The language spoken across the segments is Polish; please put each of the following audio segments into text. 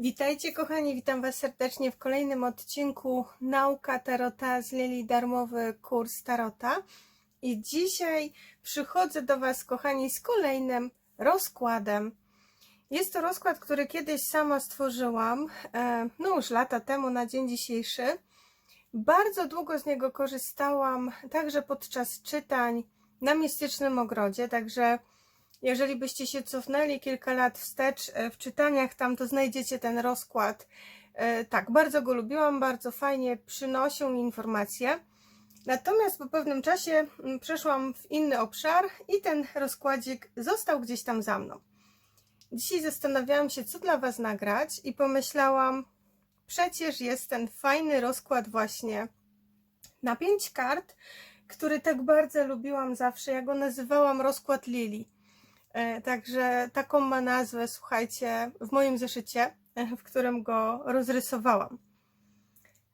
Witajcie kochani, witam Was serdecznie w kolejnym odcinku Nauka Tarota z Lili, darmowy kurs Tarota. I dzisiaj przychodzę do Was kochani z kolejnym rozkładem. Jest to rozkład, który kiedyś sama stworzyłam, e, no już lata temu na dzień dzisiejszy. Bardzo długo z niego korzystałam, także podczas czytań na Mistycznym Ogrodzie, także jeżeli byście się cofnęli kilka lat wstecz e, w czytaniach, tam to znajdziecie ten rozkład. E, Tak, bardzo go lubiłam, bardzo fajnie przynosił mi informacje. Natomiast po pewnym czasie mm, przeszłam w inny obszar i ten rozkładzik został gdzieś tam za mną. Dzisiaj zastanawiałam się, co dla Was nagrać, i pomyślałam, przecież jest ten fajny rozkład właśnie na pięć kart, który tak bardzo lubiłam zawsze. Ja go nazywałam rozkład Lili. E, Także taką ma nazwę, słuchajcie, w moim zeszycie, e, w którym go rozrysowałam.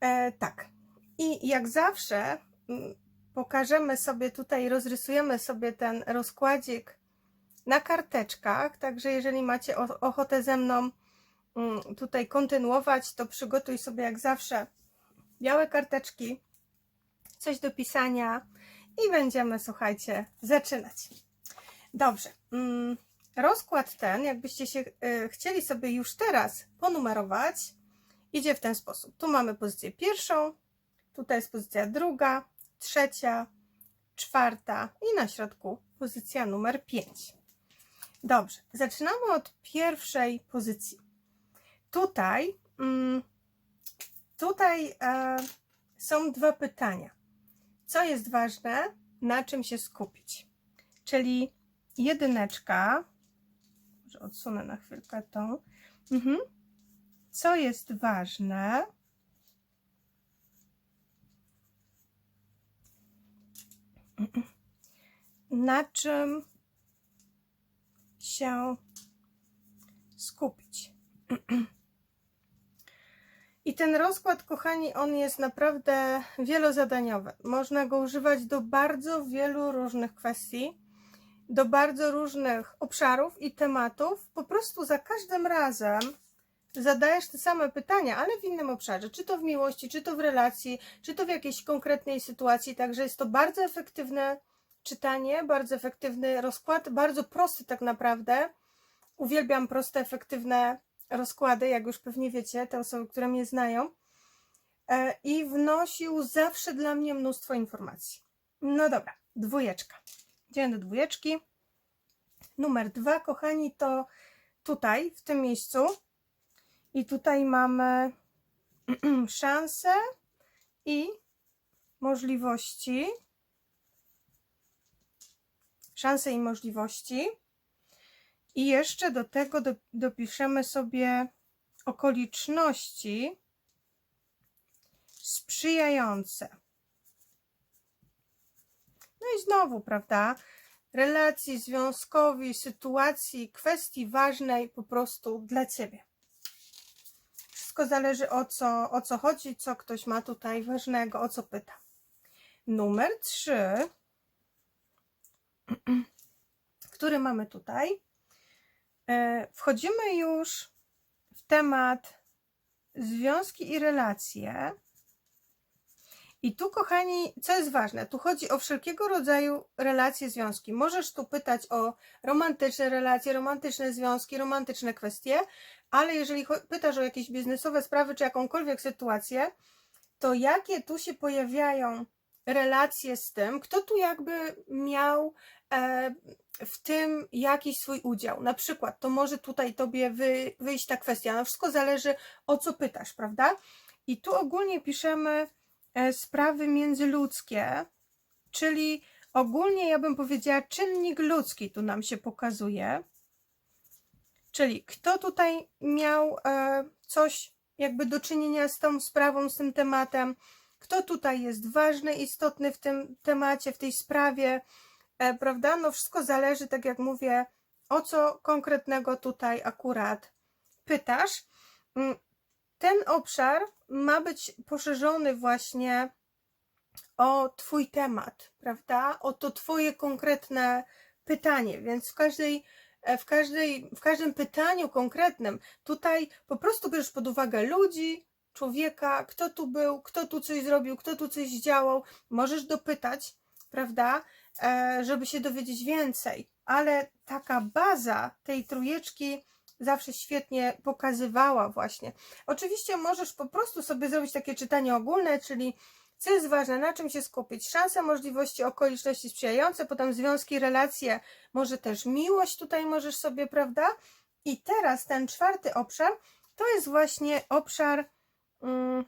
E, tak. I jak zawsze mm, pokażemy sobie tutaj, rozrysujemy sobie ten rozkładzik na karteczkach. Także jeżeli macie ochotę ze mną mm, tutaj kontynuować, to przygotuj sobie jak zawsze białe karteczki, coś do pisania i będziemy, słuchajcie, zaczynać. Dobrze. Mm, Rozkład ten, jakbyście się y, chcieli sobie już teraz ponumerować, idzie w ten sposób. Tu mamy pozycję pierwszą, tutaj jest pozycja druga, trzecia, czwarta i na środku pozycja numer 5. Dobrze, zaczynamy od pierwszej pozycji. Tutaj, mm, tutaj e, są dwa pytania. Co jest ważne, na czym się skupić? Czyli jedyneczka, może odsunę na chwilkę tą. Mhm. Co jest ważne? Na czym się skupić? I ten rozkład, kochani, on jest naprawdę wielozadaniowy. Można go używać do bardzo wielu różnych kwestii do bardzo różnych obszarów i tematów. Po prostu za każdym razem zadajesz te same pytania, ale w innym obszarze. Czy to w miłości, czy to w relacji, czy to w jakiejś konkretnej sytuacji. Także jest to bardzo efektywne czytanie, bardzo efektywny rozkład, bardzo prosty tak naprawdę. Uwielbiam proste, efektywne rozkłady, jak już pewnie wiecie, te osoby, które mnie znają. E, I wnosił zawsze dla mnie mnóstwo informacji. No dobra, dwójeczka. Idziemy do dwójeczki. Numer dwa, kochani, to tutaj, w tym miejscu. I tutaj mamy szanse i możliwości. Szanse i możliwości. I jeszcze do tego do, dopiszemy sobie okoliczności sprzyjające. I znowu, prawda? Relacji związkowej, sytuacji, kwestii ważnej po prostu dla ciebie. Wszystko zależy o co, o co chodzi, co ktoś ma tutaj ważnego, o co pyta. Numer 3, który mamy tutaj. E, Wchodzimy już w temat związki i relacje. I tu, kochani, co jest ważne, tu chodzi o wszelkiego rodzaju relacje, związki. Możesz tu pytać o romantyczne relacje, romantyczne związki, romantyczne kwestie, ale jeżeli pytasz o jakieś biznesowe sprawy czy jakąkolwiek sytuację, to jakie tu się pojawiają relacje z tym, kto tu jakby miał e, w tym jakiś swój udział. Na przykład, to może tutaj tobie wy, wyjść ta kwestia. No wszystko zależy o co pytasz, prawda? I tu ogólnie piszemy sprawy międzyludzkie, czyli ogólnie ja bym powiedziała czynnik ludzki tu nam się pokazuje. Czyli kto tutaj miał e, coś jakby do czynienia z tą sprawą, z tym tematem, kto tutaj jest ważny, istotny w tym temacie, w tej sprawie, e, prawda? No wszystko zależy, tak jak mówię, o co konkretnego tutaj akurat pytasz. Ten obszar ma być poszerzony właśnie o Twój temat, prawda? O to Twoje konkretne pytanie, więc w każdej e, w, każdej, w każdym pytaniu konkretnym. Tutaj po prostu bierzesz pod uwagę ludzi, człowieka, kto tu był, kto tu coś zrobił, kto tu coś działał. Możesz dopytać, prawda, e, żeby się dowiedzieć więcej, ale taka baza tej trójeczki zawsze świetnie pokazywała właśnie. Oczywiście możesz po prostu sobie zrobić takie czytanie ogólne, czyli co jest ważne, na czym się skupić, szanse, możliwości, okoliczności sprzyjające, potem związki, relacje, może też miłość tutaj możesz sobie, prawda? I teraz ten czwarty obszar to jest właśnie obszar mm,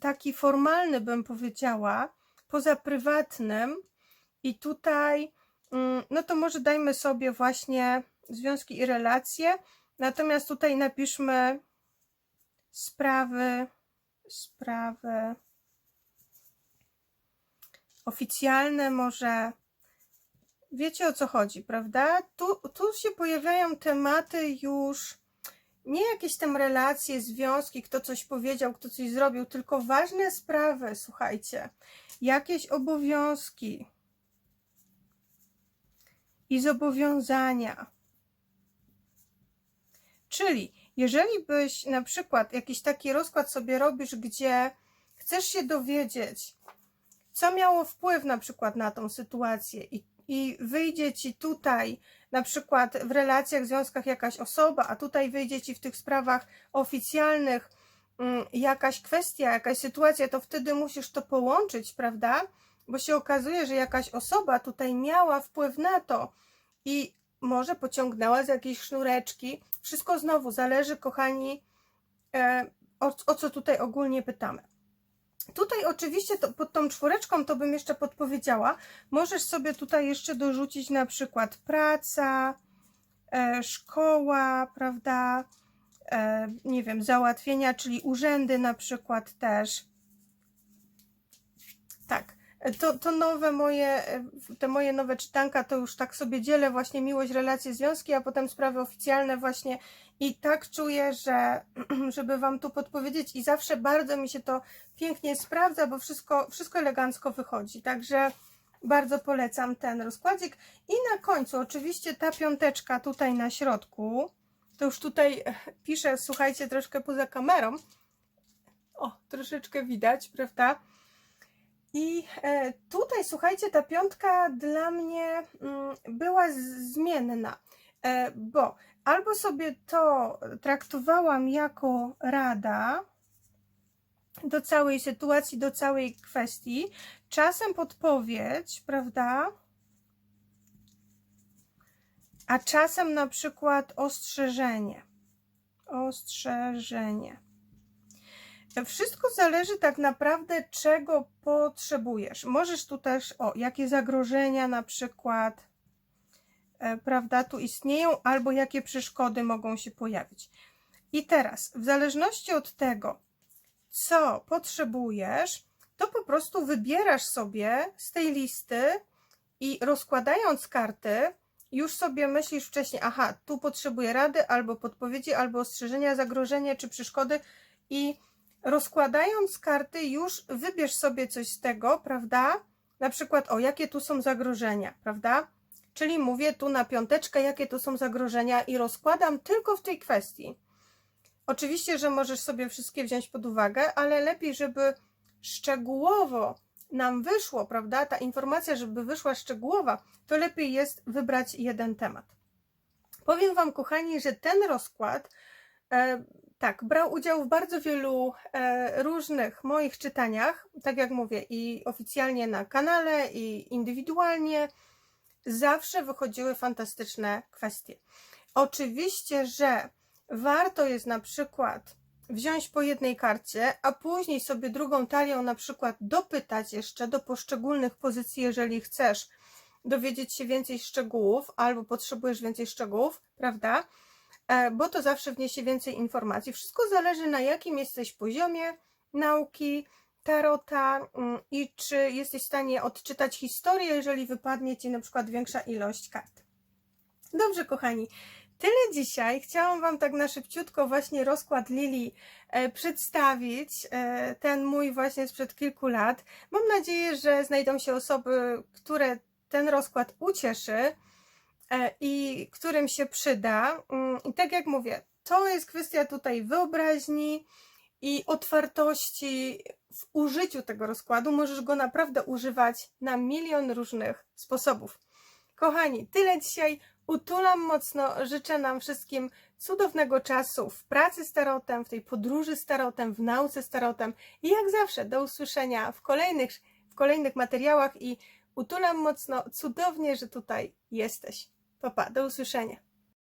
taki formalny, bym powiedziała, poza prywatnym. I tutaj, mm, no to może dajmy sobie właśnie związki i relacje. Natomiast tutaj napiszmy sprawy, sprawy oficjalne, może wiecie o co chodzi, prawda? Tu, tu się pojawiają tematy już nie jakieś tam relacje, związki, kto coś powiedział, kto coś zrobił, tylko ważne sprawy, słuchajcie, jakieś obowiązki i zobowiązania. Czyli jeżeli byś na przykład jakiś taki rozkład sobie robisz, gdzie chcesz się dowiedzieć, co miało wpływ na przykład na tą sytuację i, i wyjdzie ci tutaj na przykład w relacjach, związkach jakaś osoba, a tutaj wyjdzie ci w tych sprawach oficjalnych mm, jakaś kwestia, jakaś sytuacja, to wtedy musisz to połączyć, prawda? Bo się okazuje, że jakaś osoba tutaj miała wpływ na to i może pociągnęła z jakiejś sznureczki. Wszystko znowu zależy, kochani, e, o, o co tutaj ogólnie pytamy. Tutaj oczywiście to, pod tą czwóreczką to bym jeszcze podpowiedziała. Możesz sobie tutaj jeszcze dorzucić na przykład praca, e, szkoła, prawda? E, nie wiem, załatwienia, czyli urzędy na przykład też. Tak. To, to nowe moje, e, te moje nowe czytanka, to już tak sobie dzielę właśnie miłość, relacje, związki, a potem sprawy oficjalne właśnie i tak czuję, że żeby Wam tu podpowiedzieć i zawsze bardzo mi się to pięknie sprawdza, bo wszystko, wszystko elegancko wychodzi, także bardzo polecam ten rozkładzik i na końcu oczywiście ta piąteczka tutaj na środku, to już tutaj piszę, słuchajcie, troszkę poza kamerą, o, troszeczkę widać, prawda? I e, tutaj, słuchajcie, ta piątka dla mnie mm, była zmienna, e, bo albo sobie to traktowałam jako rada do całej sytuacji, do całej kwestii, czasem podpowiedź, prawda? A czasem na przykład ostrzeżenie. Ostrzeżenie. Wszystko zależy tak naprawdę, czego potrzebujesz. Możesz tu też, o, jakie zagrożenia na przykład, e, prawda, tu istnieją, albo jakie przeszkody mogą się pojawić. I teraz, w zależności od tego, co potrzebujesz, to po prostu wybierasz sobie z tej listy i rozkładając karty, już sobie myślisz wcześniej, aha, tu potrzebuję rady, albo podpowiedzi, albo ostrzeżenia, zagrożenia czy przeszkody i rozkładając karty, już wybierz sobie coś z tego, prawda? Na przykład, o jakie tu są zagrożenia, prawda? Czyli mówię tu na piąteczkę, jakie tu są zagrożenia i rozkładam tylko w tej kwestii. Oczywiście, że możesz sobie wszystkie wziąć pod uwagę, ale lepiej, żeby szczegółowo nam wyszło, prawda? Ta informacja, żeby wyszła szczegółowa, to lepiej jest wybrać jeden temat. Powiem Wam, kochani, że ten rozkład e, tak, brał udział w bardzo wielu e, różnych moich czytaniach, tak jak mówię, i oficjalnie na kanale, i indywidualnie. Zawsze wychodziły fantastyczne kwestie. Oczywiście, że warto jest na przykład wziąć po jednej karcie, a później sobie drugą talią na przykład dopytać jeszcze do poszczególnych pozycji, jeżeli chcesz dowiedzieć się więcej szczegółów albo potrzebujesz więcej szczegółów, prawda? E, bo to zawsze wniesie więcej informacji. Wszystko zależy na jakim jesteś poziomie nauki, tarota mm, i czy jesteś w stanie odczytać historię, jeżeli wypadnie Ci na przykład większa ilość kart. Dobrze, kochani. Tyle dzisiaj. Chciałam Wam tak na szybciutko właśnie rozkład Lili e, przedstawić, e, ten mój właśnie sprzed kilku lat. Mam nadzieję, że znajdą się osoby, które ten rozkład ucieszy i którym się przyda. Mm, I tak jak mówię, to jest kwestia tutaj wyobraźni i otwartości w użyciu tego rozkładu. Możesz go naprawdę używać na milion różnych sposobów. Kochani, tyle dzisiaj. Utulam mocno. Życzę nam wszystkim cudownego czasu w pracy z tarotem, w tej podróży z tarotem, w nauce z tarotem. I jak zawsze, do usłyszenia w kolejnych, w kolejnych materiałach i utulam mocno. Cudownie, że tutaj jesteś. Papa, do usłyszenia.